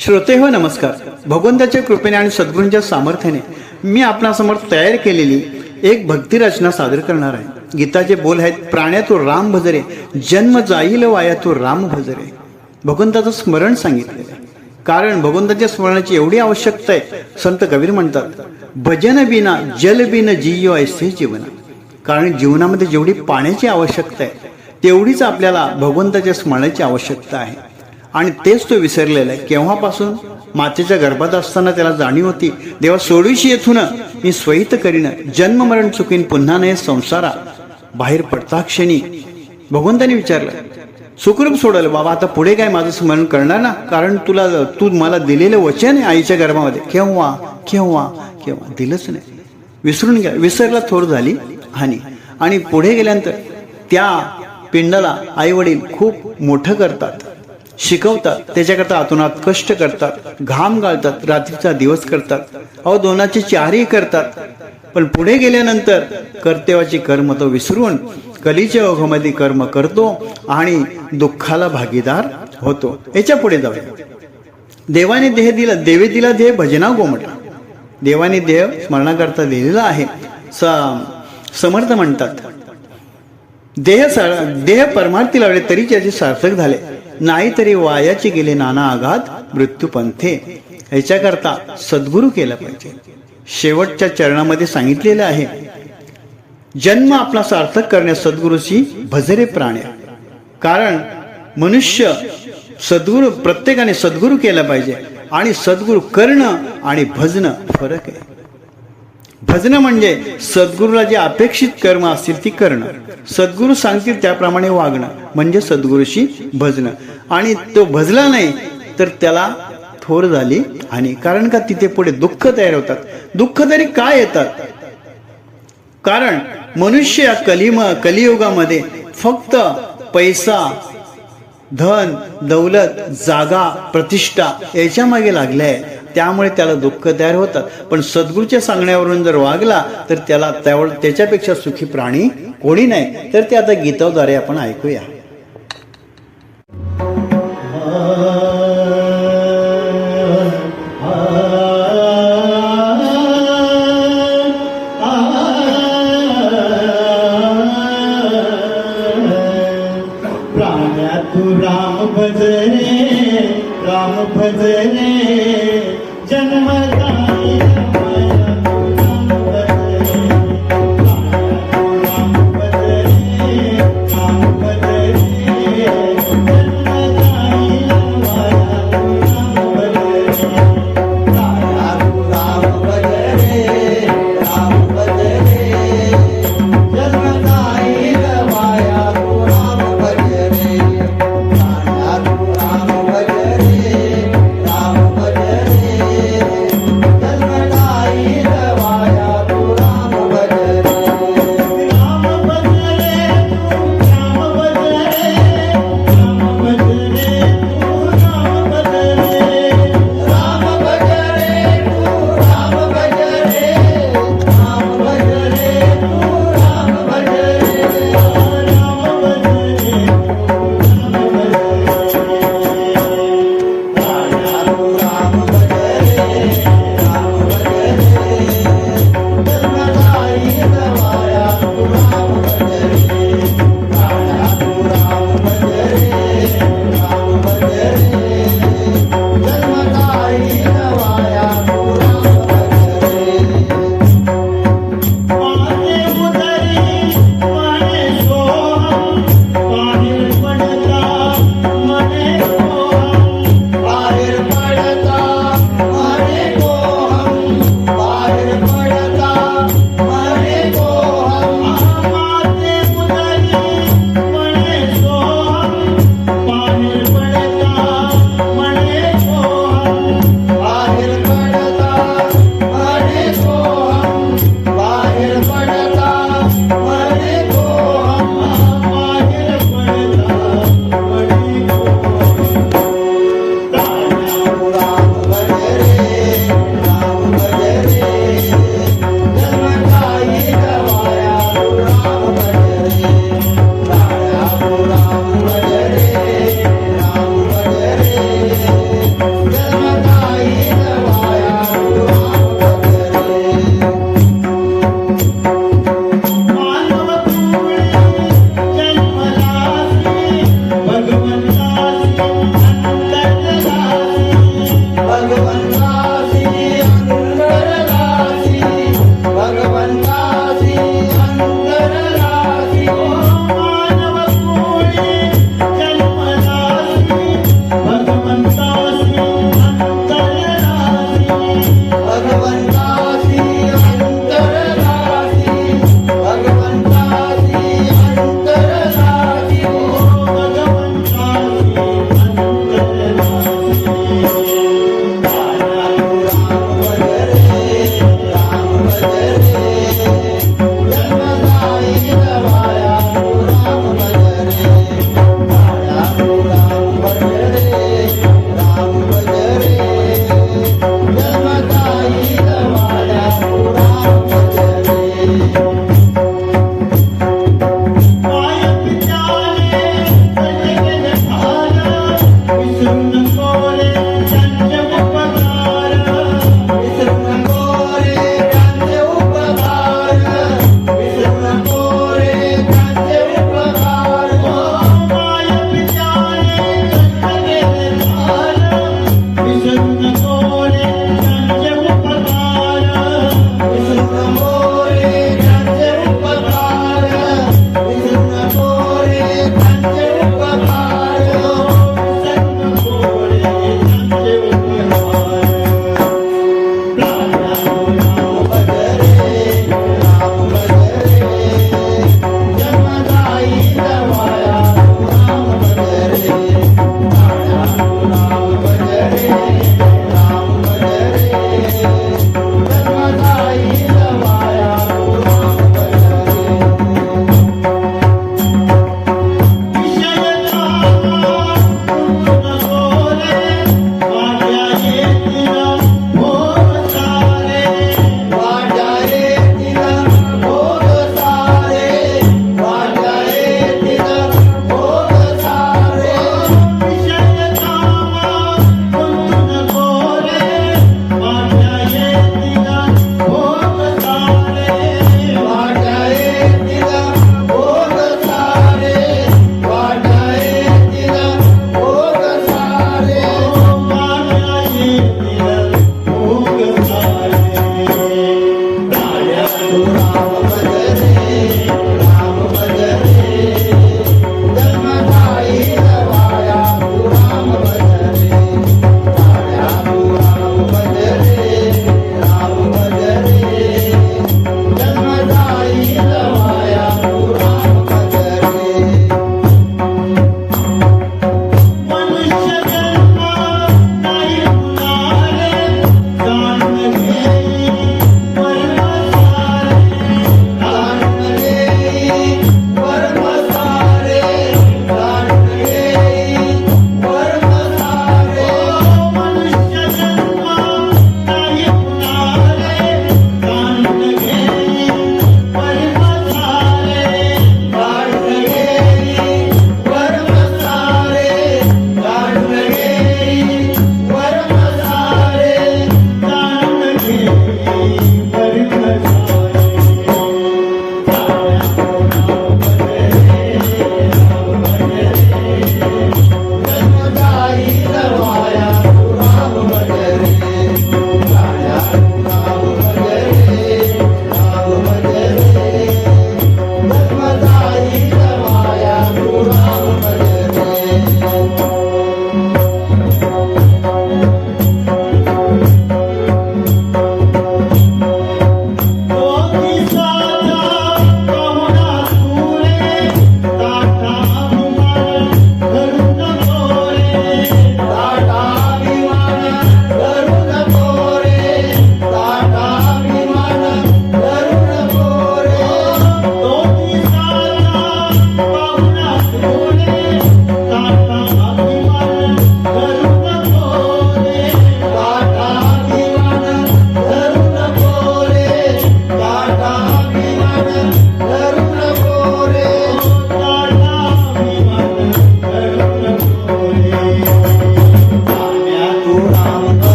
श्रोते हो नमस्कार. भगवंताच्या कृपेने आणि सद्गुरूंच्या सामर्थ्याने मी आपणासमोर तयार केलेली एक भक्ती रचना सादर करणार आहे. गीताचे बोल आहेत प्राण्यातो राम भजरे जन्म जाईल वाया तो राम भजरे. भगवंताचं स्मरण सांगितलेलं आहे. कारण भगवंताच्या स्मरणाची एवढी आवश्यकता आहे संत कबीर म्हणतात भजन बिना जल बिन जीव ऐसे जीवन. कारण जीवनामध्ये जेवढी पाण्याची आवश्यकता आहे तेवढीच आपल्याला भगवंताच्या स्मरणाची आवश्यकता आहे. आणि तेच तो विसरलेला आहे. केव्हापासून? मातेच्या गर्भात असताना त्याला जाणीव होती. देवा सोडविशी येथून मी स्वहित करीन. जन्म मरण चुकीन पुन्हा नाही संसारा बाहेर पडता क्षणी. भगवंताने विचारलं सुखरूप सोडलं. बाबा आता पुढे काय माझं स्मरण करणार ना? कारण तुला तू मला दिलेलं वचन आहे आईच्या गर्भामध्ये. केव्हा? केव्हा? केव्हा? दिलंच नाही. विसरून घ्या विसरला थोर झाली हानी. आणि पुढे गेल्यानंतर त्या पिंडाला आई वडील खूप मोठं करतात. शिकवतात. त्याच्याकरता आतोनात कष्ट करतात. घाम गाळतात रात्रीचा दिवस करतात. अहो दोनाचे चारही करतात. पण पुढे गेल्यानंतर कर्तव्याची कर्म तो विसरून कलीच्या ओघामध्ये कर्म करतो आणि दुःखाला भागीदार होतो. याच्यापुढे जाऊया. देवाने देह दिला देवे दिला देह भजना गोमटा देवाने देह स्मरणाकरता दिलेला आहे. स समर्थ म्हणतात. देह सा- देह परमार्थी लावले तरी त्याचे सार्थक झाले. नाही तरी वायाचे गेले नाना आघात मृत्यूपंथे याच्याकरता ह्याच्याकरता सद्गुरू केला पाहिजे. शेवटच्या चरणामध्ये सांगितलेलं आहे जन्म आपला सार्थक करण्यास सद्गुरूची भजरे प्राण्या. कारण मनुष्य सद्गुरू प्रत्येकाने सद्गुरू केला पाहिजे आणि सद्गुरू करणं आणि भजणं फरक आहे. भजन म्हणजे सद्गुरूला जे अपेक्षित कर्म असतील ती करणं. सद्गुरू सांगतील त्याप्रमाणे वागणं म्हणजे सद्गुरूशी भजणं. आणि तो भजला नाही तर त्याला थोर झाली आणि कारण का? तिथे पुढे दुःख तयार होतात. दुःख तरी काय येतात? कारण मनुष्य या कलिम कलियुगामध्ये फक्त पैसा धन दौलत जागा प्रतिष्ठा याच्या मागे लागले आहे. त्यामुळे त्याला दुःख तयार होतात. पण सद्गुरूच्या सांगण्यावरून जर वागला तर त्याला त्यावर त्याच्यापेक्षा सुखी प्राणी कोणी नाही. तर ते आता गीताद्वारे आपण ऐकूया. राम भजरे राम भजरे जन्म